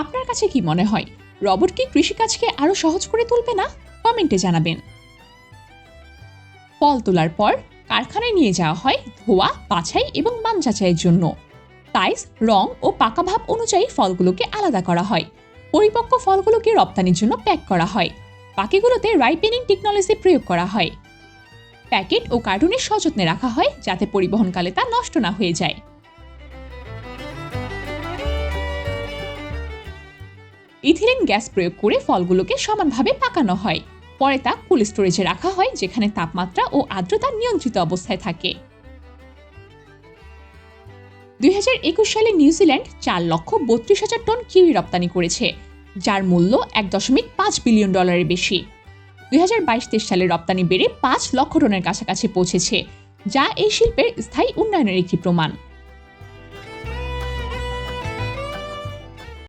আপনার কাছে কি মনে হয়? রবট কি কৃষিকাজকে আরও সহজ করে তুলবে না? কমেন্টে জানাবেন। ফল তোলার পর কারখানায় নিয়ে যাওয়া হয় ধোয়া, বাছাই এবং মান যাচাইয়ের জন্য। সাইজ রং ও পাকা ভাব অনুযায়ী ফলগুলোকে আলাদা করা হয়। পরিপক্ক ফলগুলোকে রপ্তানির জন্য প্যাক করা হয়। বাকিগুলোতে রাইপেনিং টেকনোলজি প্রয়োগ করা হয়। প্যাকেট ও কার্টুনে সযত্নে রাখা হয় যাতে পরিবহনকালে তা নষ্ট না হয়ে যায়। ইথিলিন গ্যাস প্রয়োগ করে ফলগুলোকে সমানভাবে পাকানো হয়। পরে তা কোল্ড স্টোরেজে রাখা হয়, যেখানে তাপমাত্রা ও আর্দ্রতা নিয়ন্ত্রিত অবস্থায় থাকে। দুই হাজার একুশ সালে নিউজিল্যান্ড চার লক্ষ বত্রিশ হাজার টন কিউই রপ্তানি করেছে, যার মূল্য এক দশমিক পাঁচ বিলিয়ন ডলারের বেশি। দুই হাজার বাইশ তেইশ সালে রপ্তানি বেড়ে পাঁচ লক্ষ টনের কাছাকাছি পৌঁছেছে, যা এই শিল্পের স্থায়ী উন্নয়নের একটি প্রমাণ।